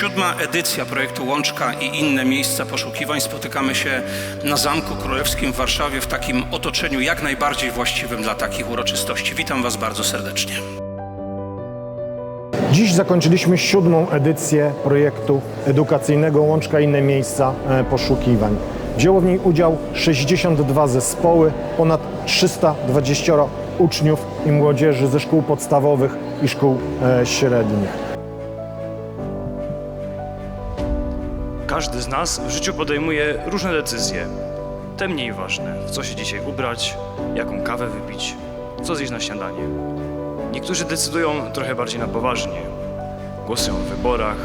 Siódma edycja projektu Łączka i inne miejsca poszukiwań. Spotykamy się na Zamku Królewskim w Warszawie w takim otoczeniu jak najbardziej właściwym dla takich uroczystości. Witam Was bardzo serdecznie. Dziś zakończyliśmy siódmą edycję projektu edukacyjnego Łączka i inne miejsca e, poszukiwań. Wzięło w niej udział 62 zespoły, ponad 320 uczniów i młodzieży ze szkół podstawowych i szkół e, średnich. Każdy z nas w życiu podejmuje różne decyzje. Te mniej ważne, w co się dzisiaj ubrać, jaką kawę wypić, co zjeść na śniadanie. Niektórzy decydują trochę bardziej na poważnie. Głosują w wyborach,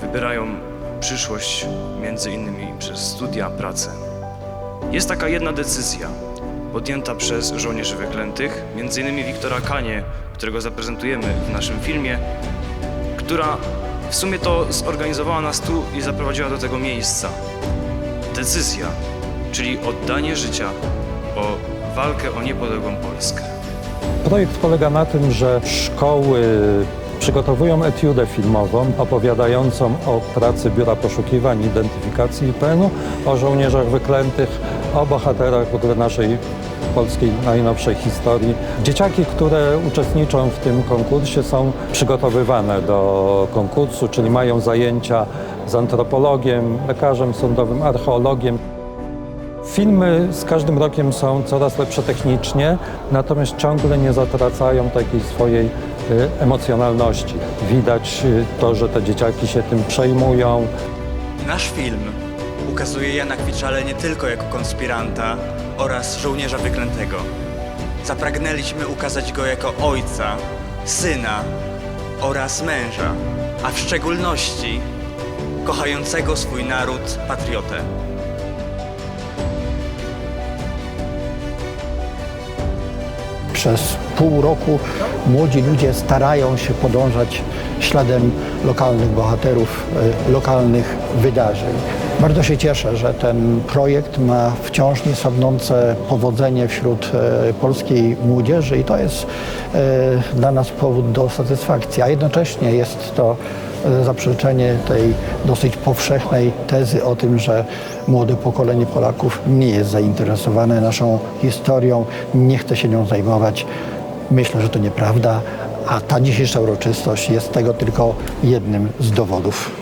wybierają przyszłość między innymi przez studia, pracę. Jest taka jedna decyzja, podjęta przez żołnierzy wyklętych, między innymi Wiktora Kanie, którego zaprezentujemy w naszym filmie, która w sumie to zorganizowała nas tu i zaprowadziła do tego miejsca. Decyzja, czyli oddanie życia o walkę o niepodległą Polskę. Projekt polega na tym, że szkoły przygotowują etiudę filmową opowiadającą o pracy Biura Poszukiwań Identyfikacji IPN-u, o żołnierzach wyklętych, o bohaterach w ogóle naszej polskiej najnowszej historii. Dzieciaki, które uczestniczą w tym konkursie są przygotowywane do konkursu, czyli mają zajęcia z antropologiem, lekarzem sądowym, archeologiem. Filmy z każdym rokiem są coraz lepsze technicznie, natomiast ciągle nie zatracają takiej swojej y, emocjonalności. Widać y, to, że te dzieciaki się tym przejmują. Nasz film ukazuje Jana Kwiczale nie tylko jako konspiranta oraz żołnierza wyklętego. Zapragnęliśmy ukazać go jako ojca, syna oraz męża, a w szczególności kochającego swój naród patriotę. Przez pół roku młodzi ludzie starają się podążać śladem lokalnych bohaterów, e, lokalnych wydarzeń. Bardzo się cieszę, że ten projekt ma wciąż niesłabnące powodzenie wśród e, polskiej młodzieży i to jest e, dla nas powód do satysfakcji, a jednocześnie jest to e, zaprzeczenie tej dosyć powszechnej tezy o tym, że młode pokolenie Polaków nie jest zainteresowane naszą historią, nie chce się nią zajmować. Myślę, że to nieprawda, a ta dzisiejsza uroczystość jest tego tylko jednym z dowodów.